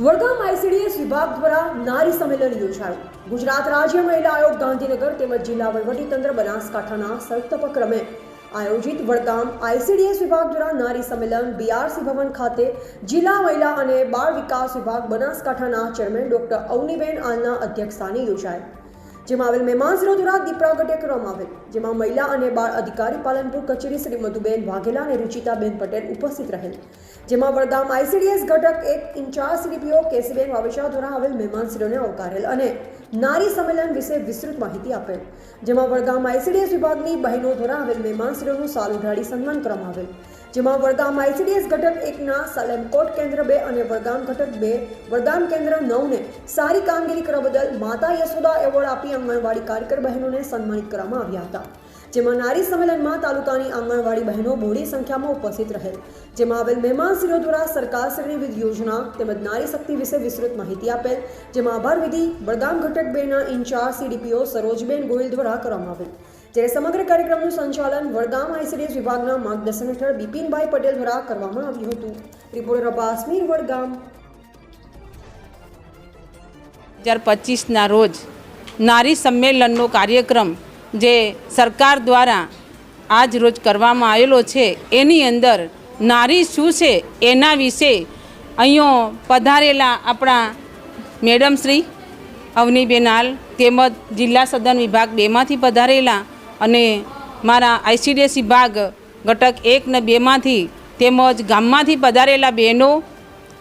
Vadgam ICDS વિભાગ દ્વારા નારી સંમેલન યોજાયું. ગુજરાત રાજ્ય મહિલા આયોગ ગાંધીનગર તેમજ જિલ્લા વહીવટીતંત્ર બનાસકાંઠાના સંયુક્ત ઉપક્રમે આયોજિત વડગામ આઈસીડીએસ વિભાગ દ્વારા નારી સંમેલન બીઆરસી ભવન ખાતે જિલ્લા મહિલા અને બાળ વિકાસ વિભાગ બનાસકાંઠાના ચેરમેન ડોક્ટર અવનીબેન આલના અધ્યક્ષસ્થાને યોજાય. જેમાં આવેલ મહેમાનશ્રીઓ દ્વારા દીપ પ્રાગટ્ય કરવામાં આવેલ. જેમાં મહિલા અને બાળ અધિકારી પાલનપુર કચેરી શ્રી મધુબેન વાઘેલા અને રુચિતાબેન પટેલ ઉપસ્થિત રહેલ. જેમાં વડગામ આઈસીડીએસ ઘટક એક ઇન્ચાર્જ સીડીપીઓ કેસીબેન વાવેશા દ્વારા આવેલ મહેમાનશ્રીઓને આવકારેલ અને નારી સંમેલન વિશે વિસ્તૃત માહિતી આપેલ. જેમાં વડગામ આઈસીડીએસ વિભાગની બહેનો દ્વારા આવેલ મહેમાનશ્રીઓનું સાલ ઉઢાડી સન્માન કરવામાં આવેલ. જેમાં વડગામ આઈસીડીએસ ઘટક એકના સાલેમકોટ કેન્દ્ર બે અને વડગામ ઘટક બે વડગામ કેન્દ્ર નવને સારી કામગીરી કરવા બદલ માતા યશોદા એવોર્ડ આપી આંગણવાડી કાર્યકર બહેનોને સન્માનિત કરવામાં આવ્યા હતા. જેમાં નારી સંમેલનમાં તાલુકાની આંગણવાડી બહેનો મોડી સંખ્યામાં ઉપસ્થિત રહેલ. જેમાં આવેલ મહેમાનશ્રીઓ દ્વારા સરકારશ્રીની વિવિધ યોજના તેમજ નારી શક્તિ વિશે વિસ્તૃત માહિતી આપેલ, જેમાં આભાર વિધિ બળગામ ઘટક બેના ઇન્ચાર્જ સીડીપીઓ સરોજબેન ગોયલ દ્વારા કરવામાં આવેલ. જ્યારે સમગ્ર કાર્યક્રમનું સંચાલન વડગામ આઈસીડીએસ વિભાગના માર્ગદર્શન હેઠળ બિપિનભાઈ પટેલ દ્વારા કરવામાં આવ્યું હતું. રિપોર્ટર અબાસમીર વડગામ. હજાર પચીસના રોજ નારી સંમેલનનો કાર્યક્રમ જે સરકાર દ્વારા આજ રોજ કરવામાં આવેલો છે, એની અંદર નારી શું છે, એના વિશે અહીંયો પધારેલા આપણા મેડમ શ્રી અવનીબેન તેમજ જિલ્લા સદન વિભાગ બેમાંથી પધારેલા અને મારા આઈસીડીએસ વિભાગ ઘટક એક ને બેમાંથી તેમજ ગામમાંથી પધારેલા બહેનો,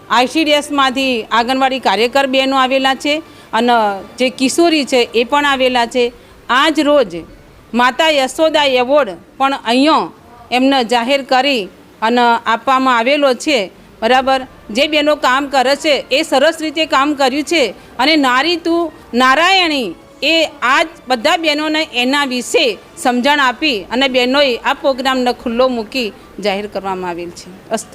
આઈસીડીએસમાંથી આંગણવાડી કાર્યકર બહેનો આવેલા છે. અને જે કિશોરી છે એ પણ આવેલા છે. આજ રોજ માતા યશોદા એવોર્ડ પણ અહીંયા એમને જાહેર કરી અને આપવામાં આવેલો છે. બરાબર? જે બેનો કામ કરે છે એ સરસ રીતે કામ કર્યું છે અને નારી તું નારાયણી એ આજ બધા બહેનોને એના વિશે સમજણ આપી અને બહેનોએ આ પ્રોગ્રામને ખુલ્લો મૂકી જાહેર કરવામાં આવેલ છે. અસ્તુ